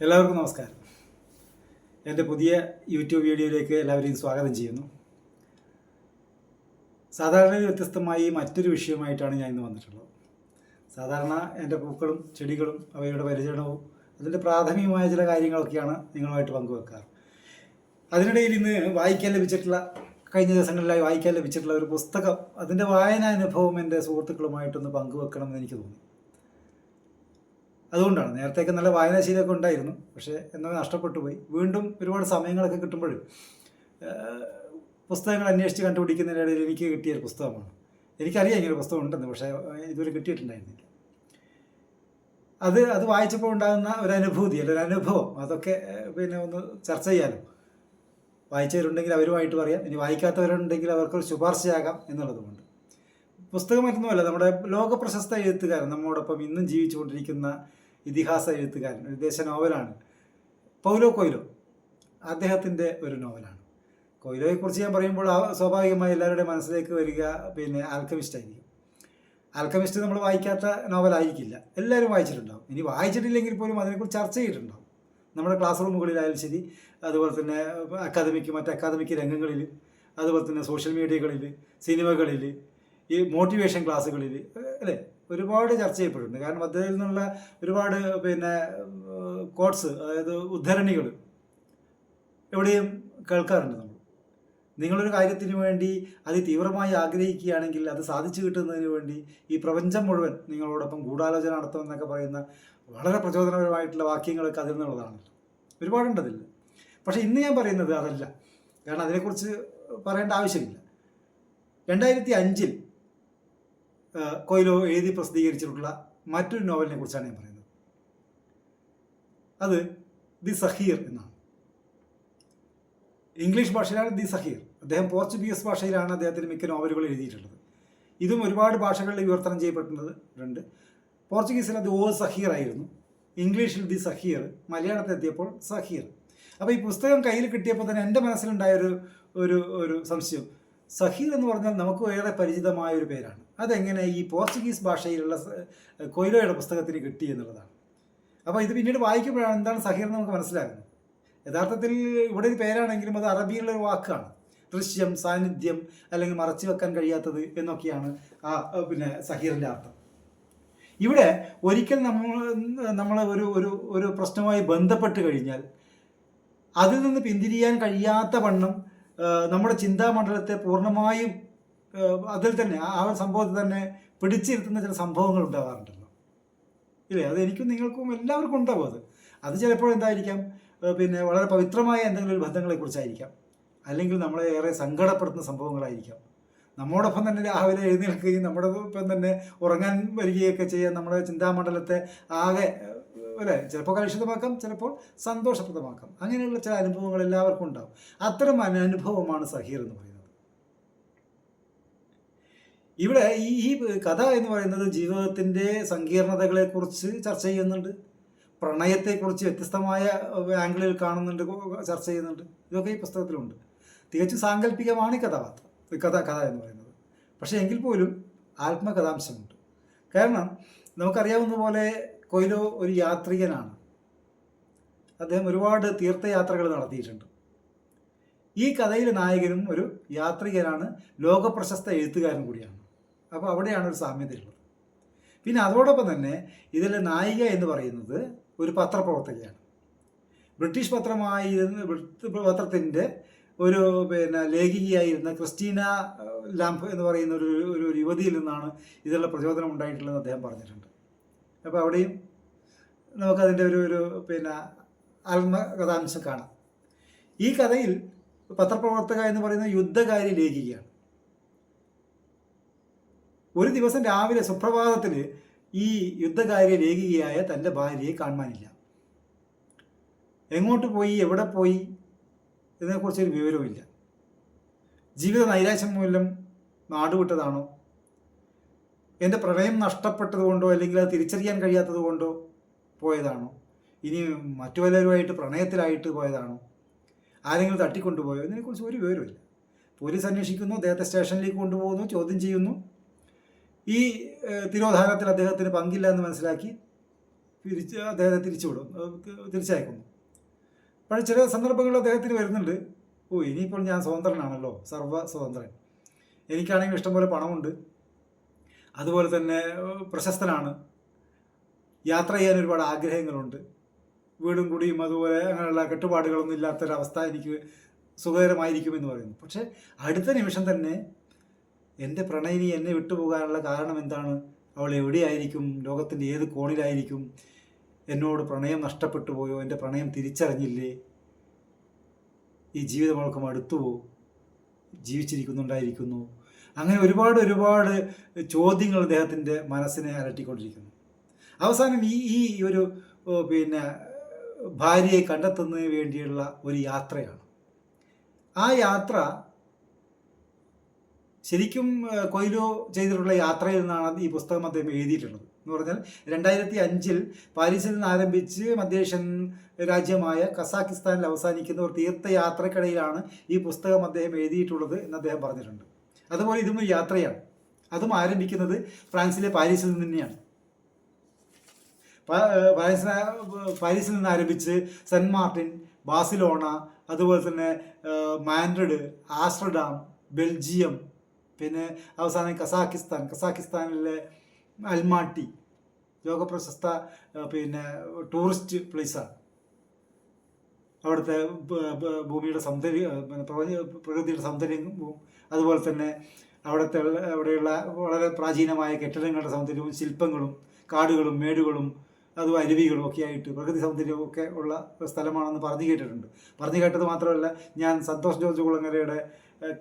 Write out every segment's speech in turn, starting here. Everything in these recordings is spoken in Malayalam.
എല്ലാവർക്കും നമസ്കാരം. എന്റെ പുതിയ യൂട്യൂബ് വീഡിയോയിലേക്ക് എല്ലാവരെയും സ്വാഗതം ചെയ്യുന്നു. സാധാരണ വ്യത്യസ്തമായി മറ്റൊരു വിഷയമായിട്ടാണ് ഞാൻ ഇന്ന് വന്നിട്ടുള്ളത്. സാധാരണ എന്റെ പൂക്കളും ചെടികളും അവയുടെ പരിചരണവും അതിന്റെ പ്രാഥമികമായ ചില കാര്യങ്ങളൊക്കെയാണ് നിങ്ങളുമായിട്ട് പങ്കുവെക്കാറ്. അതിനിടയിൽ ഇന്ന് വായിക്കാൻ ലഭിച്ചിട്ടുള്ള കഴിഞ്ഞ ദിവസങ്ങളിലായി വായിക്കാൻ ലഭിച്ചിട്ടുള്ള ഒരു പുസ്തകം അതിന്റെ വായനാനുഭവം എന്റെ സുഹൃത്തുക്കളുമായിട്ടൊന്ന് പങ്കുവെക്കണമെന്ന് എനിക്ക് തോന്നി. അതുകൊണ്ടാണ്. നേരത്തെയൊക്കെ നല്ല വായനാശീലമൊക്കെ ഉണ്ടായിരുന്നു. പക്ഷേ എന്നാൽ നഷ്ടപ്പെട്ടു പോയി വീണ്ടും ഒരുപാട് സമയങ്ങളൊക്കെ കിട്ടുമ്പോൾ പുസ്തകങ്ങൾ അന്വേഷിച്ച് കണ്ടുപിടിക്കുന്നതിനിടയിൽ എനിക്ക് കിട്ടിയ ഒരു പുസ്തകമാണ്. എനിക്കറിയാം ഇങ്ങനെ പുസ്തകം ഉണ്ടെന്ന് പക്ഷേ ഇതുവരെ കിട്ടിയിട്ടുണ്ടായിരുന്നില്ല അത് അത് വായിച്ചപ്പോൾ ഉണ്ടാകുന്ന ഒരു അനുഭൂതി അല്ല ഒരു അനുഭവം അതൊക്കെ പിന്നെ ഒന്ന് ചർച്ച ചെയ്യാനും വായിച്ചവരുണ്ടെങ്കിൽ അവരുമായിട്ട് പറയാം. ഇനി വായിക്കാത്തവരുണ്ടെങ്കിൽ അവർക്കൊരു ശുപാർശയാകാം എന്നുള്ളതുകൊണ്ട്. പുസ്തകം മറ്റൊന്നുമല്ല നമ്മുടെ ലോക പ്രശസ്ത എഴുത്തുകാരൻ നമ്മോടൊപ്പം ഇന്നും ജീവിച്ചുകൊണ്ടിരിക്കുന്ന ഇതിഹാസ എഴുത്തുകാരൻ ഒരു ദേശ നോവലാണ്. പൗലോ കൊയ്ലോ അദ്ദേഹത്തിന്റെ ഒരു നോവലാണ്. കൊയ്ലോയെക്കുറിച്ച് ഞാൻ പറയുമ്പോൾ സ്വാഭാവികമായി എല്ലാവരുടെയും മനസ്സിലേക്ക് വരിക പിന്നെ ആൽക്കമിസ്റ്റ് ആയിരിക്കും. ആൽക്കമിസ്റ്റ് നമ്മൾ വായിക്കാത്ത നോവലായിരിക്കില്ല. എല്ലാവരും വായിച്ചിട്ടുണ്ടാവും. ഇനി വായിച്ചിട്ടില്ലെങ്കിൽ പോലും അതിനെക്കുറിച്ച് ചർച്ച ചെയ്തിട്ടുണ്ടാവും. നമ്മുടെ ക്ലാസ് റൂമുകളിലായാലും ശരി അതുപോലെ തന്നെ അക്കാദമിക്ക് മറ്റ് അക്കാദമിക് രംഗങ്ങളിൽ അതുപോലെ തന്നെ സോഷ്യൽ മീഡിയകളിൽ സിനിമകളിൽ ഈ മോട്ടിവേഷൻ ക്ലാസ്സുകളിൽ അല്ലേ? ഒരുപാട് ചർച്ച ചെയ്യപ്പെട്ടിട്ടുണ്ട്. കാരണം അദ്ദേഹത്തിൽ നിന്നുള്ള ഒരുപാട് പിന്നെ കോട്സ് അതായത് ഉദ്ധരണികൾ എവിടെയും കേൾക്കാറുണ്ട് നമ്മൾ. നിങ്ങളൊരു കാര്യത്തിന് വേണ്ടി അതിതീവ്രമായി ആഗ്രഹിക്കുകയാണെങ്കിൽ അത് സാധിച്ചു കിട്ടുന്നതിന് വേണ്ടി ഈ പ്രപഞ്ചം മുഴുവൻ നിങ്ങളോടൊപ്പം ഗൂഢാലോചന നടത്തുമെന്നൊക്കെ പറയുന്ന വളരെ പ്രചോദനപരമായിട്ടുള്ള വാക്യങ്ങളൊക്കെ അതിൽ നിന്നുള്ളതാണ്. ഒരുപാടുണ്ട് അതിൽ. പക്ഷേ ഇന്ന് ഞാൻ പറയുന്നത് അതല്ല. കാരണം അതിനെക്കുറിച്ച് പറയേണ്ട ആവശ്യമില്ല. രണ്ടായിരത്തി അഞ്ചിൽ കൊയിലോ എഴുതി പ്രസിദ്ധീകരിച്ചിട്ടുള്ള മറ്റൊരു നോവലിനെ കുറിച്ചാണ് ഞാൻ പറയുന്നത്. അത് ദി സഹീർ എന്നാണ്. ഇംഗ്ലീഷ് ഭാഷയിലാണ് ദി സഹീർ. അദ്ദേഹം പോർച്ചുഗീസ് ഭാഷയിലാണ് അദ്ദേഹത്തിന് മിക്ക നോവലുകൾ എഴുതിയിട്ടുള്ളത്. ഇതും ഒരുപാട് ഭാഷകളിൽ വിവർത്തനം ചെയ്യപ്പെട്ടിട്ടുണ്ട് പോർച്ചുഗീസിൽ അത് ഓ സഹീർ ആയിരുന്നു. ഇംഗ്ലീഷിൽ ദി സഹീർ മലയാളത്തിൽ എത്തിയപ്പോൾ സഹീർ. അപ്പോൾ ഈ പുസ്തകം കയ്യിൽ കിട്ടിയപ്പോൾ തന്നെ എന്റെ മനസ്സിലുണ്ടായ ഒരു ഒരു സംശയം. സഹീർ എന്ന് പറഞ്ഞാൽ നമുക്ക് ഏറെ പരിചിതമായ ഒരു പേരാണ്. അതെങ്ങനെ ഈ പോർച്ചുഗീസ് ഭാഷയിലുള്ള കൊയിലോയുടെ പുസ്തകത്തിന് കിട്ടി എന്നുള്ളതാണ്. അപ്പോൾ ഇത് പിന്നീട് വായിക്കുമ്പോഴാണ് എന്താണ് സഹീർ എന്ന് നമുക്ക് മനസ്സിലാകുന്നത്. യഥാർത്ഥത്തിൽ ഇവിടെ ഒരു പേരാണെങ്കിലും അത് അറബിയിലുള്ള ഒരു വാക്കാണ്. ദൃശ്യം സാന്നിധ്യം അല്ലെങ്കിൽ മറച്ചു വെക്കാൻ കഴിയാത്തത് എന്നൊക്കെയാണ് ആ പിന്നെ സഹീറിന്റെ അർത്ഥം. ഇവിടെ ഒരിക്കൽ നമ്മൾ നമ്മൾ ഒരു ഒരു ഒരു പ്രശ്നവുമായി ബന്ധപ്പെട്ട് കഴിഞ്ഞാൽ അതിൽ നിന്ന് പിന്തിരിയാൻ കഴിയാത്ത വണ്ണം നമ്മുടെ ചിന്താമണ്ഡലത്തെ പൂർണമായും അതിൽ തന്നെ ആ സംഭവത്തിൽ തന്നെ പിടിച്ചിരുത്തുന്ന ചില സംഭവങ്ങൾ ഉണ്ടാകാറുണ്ടല്ലോ ഇല്ലേ? അത് എനിക്കും നിങ്ങൾക്കും എല്ലാവർക്കും ഉണ്ടാവും അത്. അത് ചിലപ്പോൾ എന്തായിരിക്കാം? പിന്നെ വളരെ പവിത്രമായ എന്തെങ്കിലും ഒരു ബന്ധങ്ങളെക്കുറിച്ചായിരിക്കാം അല്ലെങ്കിൽ നമ്മളെ ഏറെ സങ്കടപ്പെടുത്തുന്ന സംഭവങ്ങളായിരിക്കാം. നമ്മോടൊപ്പം തന്നെ രാവിലെ എഴുന്നേൽക്കുകയും നമ്മുടെ ഒപ്പം തന്നെ ഉറങ്ങാൻ വരികയൊക്കെ ചെയ്യാൻ നമ്മുടെ ചിന്താമണ്ഡലത്തെ ആകെ അല്ലേ? ചിലപ്പോൾ കലുഷിതമാക്കാം ചിലപ്പോൾ സന്തോഷപ്രദമാക്കാം. അങ്ങനെയുള്ള ചില അനുഭവങ്ങൾ എല്ലാവർക്കും ഉണ്ടാവും. അത്തരം അനുഭവമാണ് സഹീർ എന്ന് പറയുന്നത്. ഇവിടെ ഈ ഈ കഥ എന്ന് പറയുന്നത് ജീവിതത്തിന്റെ സങ്കീർണതകളെക്കുറിച്ച് ചർച്ച ചെയ്യുന്നുണ്ട്. പ്രണയത്തെക്കുറിച്ച് വ്യത്യസ്തമായ ആംഗിളിൽ കാണുന്നുണ്ട് ചർച്ച ചെയ്യുന്നുണ്ട്. ഇതൊക്കെ ഈ പുസ്തകത്തിലുണ്ട്. തികച്ചും സാങ്കല്പികമാണ് ഈ കഥാപാത്രം കഥ കഥ എന്ന് പറയുന്നത്. പക്ഷേ എങ്കിൽ പോലും ആത്മകഥാംശമുണ്ട്. കാരണം നമുക്കറിയാവുന്ന പോലെ കൊയിലോ ഒരു യാത്രികനാണ്. അദ്ദേഹം ഒരുപാട് തീർത്ഥയാത്രകൾ നടത്തിയിട്ടുണ്ട്. ഈ കഥയിലെ നായകനും ഒരു യാത്രികനാണ് ലോകപ്രശസ്ത എഴുത്തുകാരൻ കൂടിയാണ്. അപ്പോൾ അവിടെയാണ് ഒരു സാമ്യതയുള്ളത് പിന്നെ അതോടൊപ്പം തന്നെ ഇതിലെ നായിക എന്ന് പറയുന്നത് ഒരു പത്രപ്രവർത്തകയാണ്. ബ്രിട്ടീഷ് പത്രമായിരുന്ന പത്രത്തിന്റെ ഒരു പിന്നെ ലേഖികയായിരുന്ന ക്രിസ്റ്റീന ലാംഫ് എന്ന് പറയുന്ന ഒരു ഒരു യുവതിയിൽ നിന്നാണ് ഇതിലുള്ള പ്രചോദനം ഉണ്ടായിട്ടുള്ളതെന്ന് അദ്ദേഹം പറഞ്ഞിട്ടുണ്ട്. അപ്പോൾ അവിടെയും നമുക്കതിന്റെ ഒരു ഒരു പിന്നെ ആത്മകഥാംശം കാണാം. ഈ കഥയിൽ പത്രപ്രവർത്തക എന്ന് പറയുന്ന യുദ്ധകാരി ലേഖികയാണ് ഒരു ദിവസം രാവിലെ സുപ്രഭാതത്തിൽ ഈ യുദ്ധകാരി ലേഖികയായ തന്റെ ഭാര്യയെ കാണുവാനില്ല. എങ്ങോട്ട് പോയി എവിടെ പോയി ഇതിനെക്കുറിച്ചൊരു വിവരവുമില്ല. ജീവിത നൈരാശ്യം മൂലം നാടുവിട്ടതാണോ? എന്റെ പ്രണയം നഷ്ടപ്പെട്ടതുകൊണ്ടോ അല്ലെങ്കിൽ അത് തിരിച്ചറിയാൻ കഴിയാത്തത് കൊണ്ടോ പോയതാണോ? ഇനി മറ്റു പലരുമായിട്ട് പ്രണയത്തിലായിട്ട് പോയതാണോ? ആരെങ്കിലും തട്ടിക്കൊണ്ടുപോയോ? ഇതിനെക്കുറിച്ച് ഒരു വിവരമില്ല പോലീസ് അന്വേഷിക്കുന്നു അദ്ദേഹത്തെ സ്റ്റേഷനിലേക്ക് കൊണ്ടുപോകുന്നു ചോദ്യം ചെയ്യുന്നു. ഈ തിരോധാനത്തിൽ അദ്ദേഹത്തിന് പങ്കില്ല എന്ന് മനസ്സിലാക്കി തിരിച്ച് അദ്ദേഹത്തെ തിരിച്ചുവിടും തിരിച്ചയക്കുന്നു. പക്ഷേ ചില സന്ദർഭങ്ങളിൽ അദ്ദേഹത്തിന് വരുന്നുണ്ട് ഓ ഇനിയിപ്പോൾ ഞാൻ സ്വതന്ത്രനാണല്ലോ സർവ സ്വതന്ത്രൻ എനിക്കാണെങ്കിൽ ഇഷ്ടംപോലെ പണമുണ്ട്. അതുപോലെ തന്നെ പ്രശസ്തനാണ്. യാത്ര ചെയ്യാൻ ഒരുപാട് ആഗ്രഹങ്ങളുണ്ട്. വീടും കൂടിയും അതുപോലെ അങ്ങനെയുള്ള കെട്ടുപാടുകളൊന്നും ഇല്ലാത്തൊരവസ്ഥ എനിക്ക് സുഖകരമായിരിക്കുമെന്ന് പറയുന്നു. പക്ഷേ അടുത്ത നിമിഷം തന്നെ എന്റെ പ്രണയിനി എന്നെ വിട്ടുപോകാനുള്ള കാരണം എന്താണ്? അവൾ എവിടെയായിരിക്കും? ലോകത്തിന്റെ ഏത് കോണിലായിരിക്കും? എന്നോട് പ്രണയം നഷ്ടപ്പെട്ടു പോയോ? എന്റെ പ്രണയം തിരിച്ചറിഞ്ഞില്ലേ? ഈ ജീവിതം അവൾക്ക് ജീവിച്ചിരിക്കുന്നുണ്ടായിരിക്കുന്നു. അങ്ങനെ ഒരുപാട് ഒരുപാട് ചോദ്യങ്ങൾ അദ്ദേഹത്തിന്റെ മനസ്സിനെ അലട്ടിക്കൊണ്ടിരിക്കുന്നു. അവസാനം ഈ ഈ ഒരു പിന്നെ ഭാര്യയെ കണ്ടെത്തുന്നതിന് വേണ്ടിയുള്ള ഒരു യാത്രയാണ്. ആ യാത്ര ശരിക്കും കൊയിലോ ചെയ്തിട്ടുള്ള യാത്രയിൽ നിന്നാണ് ഈ പുസ്തകം അദ്ദേഹം എഴുതിയിട്ടുള്ളത്. എന്ന് പറഞ്ഞാൽ രണ്ടായിരത്തി അഞ്ചിൽ പാരീസിൽ നിന്ന് ആരംഭിച്ച് മധ്യേഷ്യൻ രാജ്യമായ കസാക്കിസ്ഥാനിൽ അവസാനിക്കുന്ന ഒരു തീർത്ഥയാത്രക്കിടയിലാണ് ഈ പുസ്തകം അദ്ദേഹം എഴുതിയിട്ടുള്ളത് എന്ന് അദ്ദേഹം പറഞ്ഞിട്ടുണ്ട്. അതുപോലെ ഇതും യാത്രയാണ്. അതും ആരംഭിക്കുന്നത് ഫ്രാൻസിലെ പാരീസിൽ നിന്ന് തന്നെയാണ്. പാരീസിൽ നിന്ന് ആരംഭിച്ച് സെന്റ് മാർട്ടിൻ ബാസിലോണ അതുപോലെ തന്നെ മാൻഡ്രിഡ് ആസ്റ്റർഡാം ബെൽജിയം പിന്നെ അവസാനം കസാഖിസ്ഥാൻ കസാഖിസ്ഥാനിലെ അൽമാട്ടി ലോകപ്രശസ്ത പിന്നെ ടൂറിസ്റ്റ് പ്ലേസാണ് അവിടുത്തെ ഭൂമിയുടെ സൗന്ദര്യം പ്രകൃതിയുടെ സൗന്ദര്യവും അതുപോലെ തന്നെ അവിടുത്തെ അവിടെയുള്ള വളരെ പ്രാചീനമായ കെട്ടിടങ്ങളുടെ സൗന്ദര്യവും ശില്പങ്ങളും കാടുകളും മേടുകളും അതും അരുവികളും ഒക്കെ ആയിട്ട് പ്രകൃതി സൗന്ദര്യവും ഒക്കെ ഉള്ള സ്ഥലമാണെന്ന് പറഞ്ഞു കേട്ടിട്ടുണ്ട്. പറഞ്ഞു കേട്ടത് മാത്രമല്ല ഞാൻ സന്തോഷ് ജോർജ് കുളങ്ങരയുടെ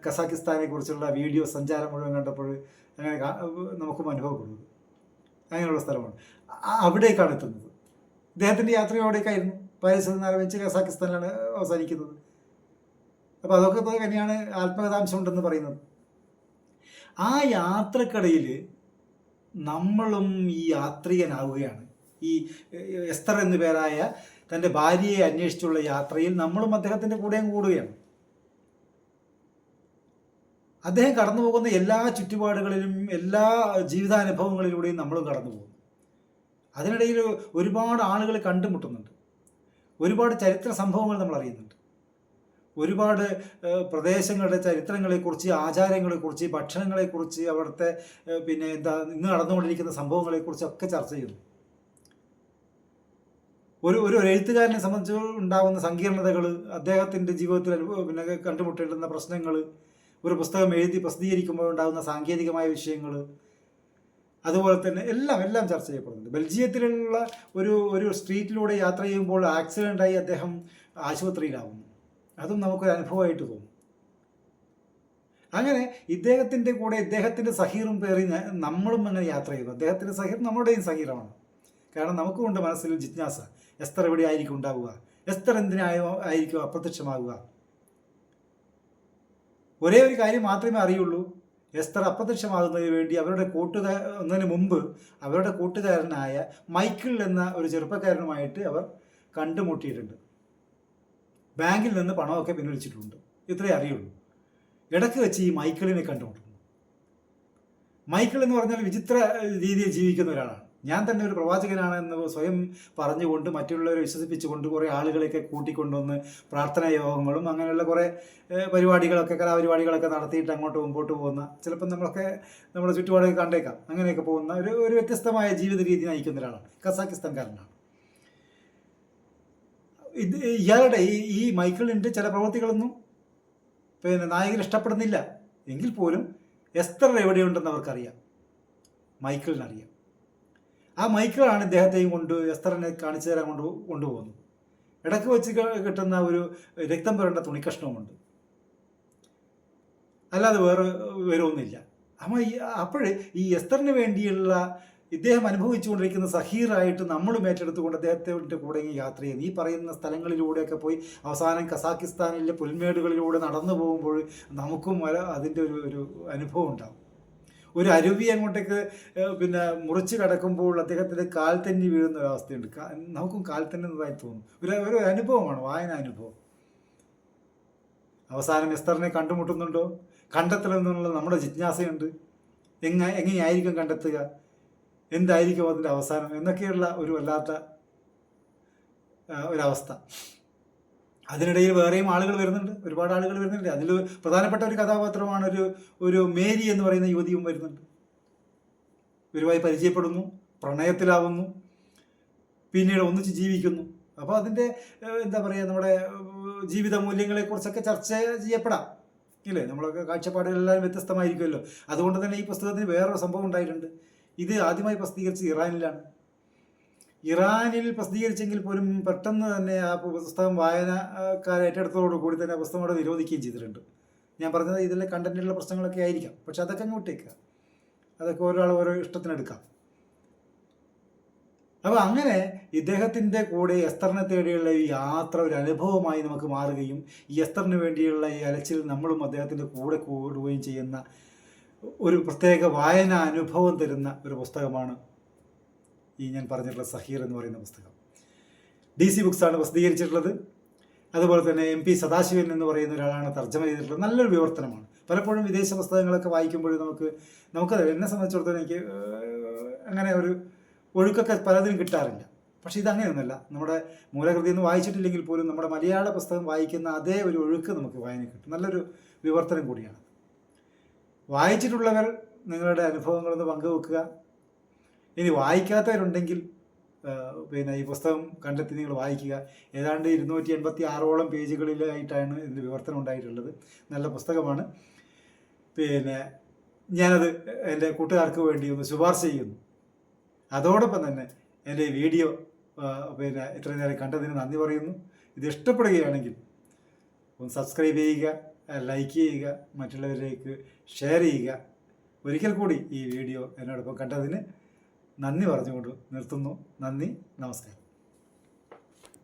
കസാക്കിസ്ഥാനെ കുറിച്ചുള്ള വീഡിയോ സഞ്ചാരം മുഴുവൻ കണ്ടപ്പോൾ അങ്ങനെ നമുക്കും അനുഭവപ്പെടുന്നത് അങ്ങനെയുള്ള സ്ഥലമാണ്. അവിടേക്കാണ് എത്തുന്നത്. ഇദ്ദേഹത്തിന്റെ യാത്ര അവിടേക്കായിരുന്നു. പാരീസിൽ നിന്ന് ആരംഭിച്ച് കസാക്കിസ്ഥാനിലാണ് അവസാനിക്കുന്നത്. അപ്പോൾ അതൊക്കെ തന്നെയാണ് ആത്മകഥാംശം ഉണ്ടെന്ന് പറയുന്നത്? ആ യാത്രക്കിടയിൽ നമ്മളും ഈ യാത്രികനാവുകയാണ്. ഈ എസ്തർ എന്നു പേരായ തന്റെ ഭാര്യയെ അന്വേഷിച്ചുള്ള യാത്രയിൽ നമ്മളും അദ്ദേഹത്തിന്റെ കൂടെയും കൂടുകയാണ്. അദ്ദേഹം കടന്നു പോകുന്ന എല്ലാ ചുറ്റുപാടുകളിലും എല്ലാ ജീവിതാനുഭവങ്ങളിലൂടെയും നമ്മളും കടന്നു പോകും അതിനിടയിൽ ഒരുപാട് ആളുകൾ കണ്ടുമുട്ടുന്നുണ്ട്. ഒരുപാട് ചരിത്ര സംഭവങ്ങൾ നമ്മൾ അറിയുന്നുണ്ട് ഒരുപാട് പ്രദേശങ്ങളുടെ ചരിത്രങ്ങളെക്കുറിച്ച് ആചാരങ്ങളെക്കുറിച്ച് ഭക്ഷണങ്ങളെക്കുറിച്ച് അവിടുത്തെ പിന്നെ എന്താ ഇന്ന് നടന്നുകൊണ്ടിരിക്കുന്ന സംഭവങ്ങളെക്കുറിച്ച് ഒക്കെ ചർച്ച ചെയ്യുന്നു. ഒരു ഒരു എഴുത്തുകാരനെ സംബന്ധിച്ച് ഉണ്ടാകുന്ന സങ്കീർണതകൾ അദ്ദേഹത്തിന്റെ ജീവിതത്തിൽ പിന്നെ കണ്ടുമുട്ടേണ്ടുന്ന പ്രശ്നങ്ങൾ ഒരു പുസ്തകം എഴുതി പ്രസിദ്ധീകരിക്കുമ്പോൾ ഉണ്ടാകുന്ന സാങ്കേതികമായ വിഷയങ്ങൾ അതുപോലെ തന്നെ എല്ലാം എല്ലാം ചർച്ച ചെയ്യപ്പെടുന്നുണ്ട്. ബെൽജിയത്തിലുള്ള ഒരു ഒരു സ്ട്രീറ്റിലൂടെ യാത്ര ചെയ്യുമ്പോൾ ആക്സിഡന്റായി അദ്ദേഹം ആശുപത്രിയിലാവുന്നു. അതും നമുക്കൊരു അനുഭവമായിട്ട് തോന്നും. അങ്ങനെ ഇദ്ദേഹത്തിന്റെ കൂടെ ഇദ്ദേഹത്തിന്റെ സഹീറും പേറി നമ്മളും അങ്ങനെ യാത്ര ചെയ്തു. അദ്ദേഹത്തിന്റെ സഹീർ നമ്മുടെയും സഹീറമാണ് കാരണം നമുക്കുമുണ്ട് മനസ്സിൽ ജിജ്ഞാസ. എസ്തർ എവിടെ ആയിരിക്കും ഉണ്ടാവുക? എസ്തർ എന്തിനായോ ആയിരിക്കും അപ്രത്യക്ഷമാകുക ഒരേ ഒരു കാര്യം മാത്രമേ അറിയുള്ളൂ. എസ്തർ അപ്രത്യക്ഷമാകുന്നതിന് വേണ്ടി അവരുടെ കൂട്ടുകാരന് മുമ്പ് അവരുടെ കൂട്ടുകാരനായ മൈക്കിൾ എന്ന ഒരു ചെറുപ്പക്കാരനുമായിട്ട് അവർ കണ്ടുമുട്ടിയിട്ടുണ്ട്. ബാങ്കിൽ നിന്ന് പണമൊക്കെ പിൻവലിച്ചിട്ടുണ്ട്. ഇത്രേ അറിയുള്ളൂ. ഇടയ്ക്ക് വെച്ച് ഈ മൈക്കിളിനെ കണ്ടുകൊണ്ടിരുന്നു മൈക്കിൾ എന്ന് പറഞ്ഞാൽ വിചിത്ര രീതിയിൽ ജീവിക്കുന്ന ഒരാളാണ്. ഞാൻ തന്നെ ഒരു പ്രവാചകനാണെന്ന് സ്വയം പറഞ്ഞുകൊണ്ട് മറ്റുള്ളവരെ വിശ്വസിപ്പിച്ചുകൊണ്ട് കുറേ ആളുകളെയൊക്കെ കൂട്ടിക്കൊണ്ടുവന്ന് പ്രാർത്ഥനാ യോഗങ്ങളും അങ്ങനെയുള്ള കുറേ പരിപാടികളൊക്കെ കലാപരിപാടികളൊക്കെ നടത്തിയിട്ട് അങ്ങോട്ട് മുമ്പോട്ട് പോകുന്ന ചിലപ്പം നമ്മളൊക്കെ നമ്മുടെ ചുറ്റുപാടൊക്കെ കണ്ടേക്കാം. അങ്ങനെയൊക്കെ പോകുന്ന ഒരു ഒരു വ്യത്യസ്തമായ ജീവിത രീതി നയിക്കുന്ന ഒരാളാണ്. കസാക്കിസ്ഥാൻകാരനാണ്. ഇത് ഇയാളുടെ ഈ ഈ മൈക്കിളിന്റെ ചില പ്രവൃത്തികളൊന്നും പിന്നെ നായകൻ ഇഷ്ടപ്പെടുന്നില്ല. എങ്കിൽ പോലും എസ്തർ എവിടെയുണ്ടെന്ന് അവർക്കറിയാം. മൈക്കിളിനറിയാം. ആ മൈക്കിളാണ് ഇദ്ദേഹത്തെയും കൊണ്ട് എസ്തറിനെ കാണിച്ചു തരാൻ കൊണ്ട് കൊണ്ടുപോകുന്നത്. ഇടയ്ക്ക് വെച്ച് കിട്ടുന്ന ഒരു രക്തം പുരണ്ട തുണിക്കഷ്ണവുമുണ്ട്. അല്ലാതെ വേറെ വരുമൊന്നുമില്ല അപ്പോൾ അപ്പോഴേ ഈ എസ്തറിന് വേണ്ടിയുള്ള ഇദ്ദേഹം അനുഭവിച്ചുകൊണ്ടിരിക്കുന്ന സഹീറായിട്ട് നമ്മളും ഏറ്റെടുത്തുകൊണ്ട് അദ്ദേഹത്തിന്റെ കൂടെ യാത്ര ചെയ്യുന്നു ഈ പറയുന്ന സ്ഥലങ്ങളിലൂടെയൊക്കെ പോയി അവസാനം കസാക്കിസ്ഥാനിലെ പുൽമേടുകളിലൂടെ നടന്നു പോകുമ്പോൾ നമുക്കും വരെ അതിന്റെ ഒരു ഒരു അനുഭവം ഉണ്ടാകും ഒരു അരുവി അങ്ങോട്ടേക്ക് പിന്നെ മുറിച്ച് കടക്കുമ്പോൾ അദ്ദേഹത്തിന്റെ കാൽ തന്നെ വീഴുന്ന ഒരു അവസ്ഥയുണ്ട്. നമുക്കും കാൽ തെന്നുന്നതായി തോന്നും. ഒരു ഒരു അനുഭവമാണ് വായന അനുഭവം. അവസാനം എസ്തറിനെ കണ്ടുമുട്ടുന്നുണ്ടോ? കണ്ടെത്തണമെന്നുള്ള നമ്മുടെ ജിജ്ഞാസയുണ്ട്. എങ്ങ എങ്ങനെയായിരിക്കും കണ്ടെത്തുക? എന്തായിരിക്കും അതിന്റെ അവസാനം എന്നൊക്കെയുള്ള ഒരു വല്ലാത്ത ഒരവസ്ഥ. അതിനിടയിൽ വേറെയും ആളുകൾ വരുന്നുണ്ട് ഒരുപാട് ആളുകൾ വരുന്നുണ്ട്. അതിൽ പ്രധാനപ്പെട്ട ഒരു കഥാപാത്രമാണ് ഒരു ഒരു മേരി എന്ന് പറയുന്ന യുവതിയും വരുന്നുണ്ട്. ഇവരുമായി പരിചയപ്പെടുന്നു പ്രണയത്തിലാവുന്നു പിന്നീട് ഒന്നിച്ച് ജീവിക്കുന്നു. അപ്പോൾ അതിന്റെ എന്താ പറയുക നമ്മുടെ ജീവിത മൂല്യങ്ങളെക്കുറിച്ചൊക്കെ ചർച്ച ചെയ്യപ്പെടാം. ഇല്ലേ? നമ്മളൊക്കെ കാഴ്ചപ്പാടുകളെല്ലാം വ്യത്യസ്തമായിരിക്കുമല്ലോ. അതുകൊണ്ട് തന്നെ ഈ പുസ്തകത്തിന് വേറൊരു സംഭവം ഉണ്ടായിട്ടുണ്ട്. ഇത് ആദ്യമായി പ്രസിദ്ധീകരിച്ചത് ഇറാനിലാണ്. ഇറാനിൽ പ്രസിദ്ധീകരിച്ചെങ്കിൽ പോലും പെട്ടെന്ന് തന്നെ ആ പുസ്തകം വായനക്കാർ ഏറ്റെടുത്തതോടു കൂടി തന്നെ പുസ്തകം അവിടെ നിരോധിക്കുകയും ചെയ്തിട്ടുണ്ട്. ഞാൻ പറഞ്ഞത് ഇതിലെ കണ്ടന്റിലുള്ള പ്രശ്നങ്ങളൊക്കെ ആയിരിക്കാം. പക്ഷെ അതൊക്കെ അങ്ങോട്ടേക്ക് അതൊക്കെ ഒരാൾ ഓരോ ഇഷ്ടത്തിനെടുക്കാം അപ്പോൾ അങ്ങനെ ഇദ്ദേഹത്തിന്റെ കൂടെ എസ്തറിനെ തേടിയുള്ള ഈ യാത്ര ഒരു അനുഭവമായി നമുക്ക് മാറുകയും ഈ എസ്തറിന് വേണ്ടിയുള്ള ഈ അലച്ചിൽ നമ്മളും അദ്ദേഹത്തിന്റെ കൂടെ കൂടുകയും ചെയ്യുന്ന ഒരു പ്രത്യേക വായന അനുഭവം തരുന്ന ഒരു പുസ്തകമാണ് ഈ ഞാൻ പറഞ്ഞിട്ടുള്ള സഹീർ എന്ന് പറയുന്ന പുസ്തകം. ഡി സി ബുക്സാണ് പ്രസിദ്ധീകരിച്ചിട്ടുള്ളത്. അതുപോലെ തന്നെ എം പി സദാശിവൻ എന്ന് പറയുന്ന ഒരാളാണ് തർജമ ചെയ്തിട്ടുള്ളത്. നല്ലൊരു വിവർത്തനമാണ്. പലപ്പോഴും വിദേശ പുസ്തകങ്ങളൊക്കെ വായിക്കുമ്പോൾ നമുക്ക് നമുക്ക് എന്നെ സംബന്ധിച്ചിടത്തോളം എനിക്ക് അങ്ങനെ ഒരു ഒഴുക്കൊക്കെ പലതിനും കിട്ടാറില്ല. പക്ഷേ ഇതങ്ങനെയൊന്നുമല്ല. നമ്മുടെ മൂലകൃതി ഒന്ന് വായിച്ചിട്ടില്ലെങ്കിൽ പോലും നമ്മുടെ മലയാള പുസ്തകം വായിക്കുന്ന അതേ ഒരു ഒഴുക്ക് നമുക്ക് വായന കിട്ടും. നല്ലൊരു വിവർത്തനം കൂടിയാണ്. വായിച്ചിട്ടുള്ളവർ നിങ്ങളുടെ അനുഭവങ്ങളൊന്ന് പങ്കുവെക്കുക. ഇനി വായിക്കാത്തവരുണ്ടെങ്കിൽ പിന്നെ ഈ പുസ്തകം കണ്ടെത്തി നിങ്ങൾ വായിക്കുക. ഏതാണ്ട് ഇരുന്നൂറ്റി എൺപത്തി ആറോളം പേജുകളിലായിട്ടാണ് ഇതിന്റെ വിവർത്തനം ഉണ്ടായിട്ടുള്ളത്. നല്ല പുസ്തകമാണ്. പിന്നെ ഞാനത് എന്റെ കൂട്ടുകാർക്ക് വേണ്ടി ഒന്ന് ശുപാർശ ചെയ്യുന്നു. അതോടൊപ്പം തന്നെ എന്റെ വീഡിയോ പിന്നെ ഇത്രയും നേരം കണ്ടതിന് നന്ദി പറയുന്നു. ഇത് ഇഷ്ടപ്പെടുകയാണെങ്കിൽ ഒന്ന് സബ്സ്ക്രൈബ് ചെയ്യുക. ലൈക്ക് ചെയ്യുക മറ്റുള്ളവരിലേക്ക് ഷെയർ ചെയ്യുക. ഒരിക്കൽ കൂടി ഈ വീഡിയോ എന്നോടൊപ്പം കണ്ടതിന് നന്ദി പറഞ്ഞുകൊണ്ട് നിർത്തുന്നു. നന്ദി നമസ്കാരം.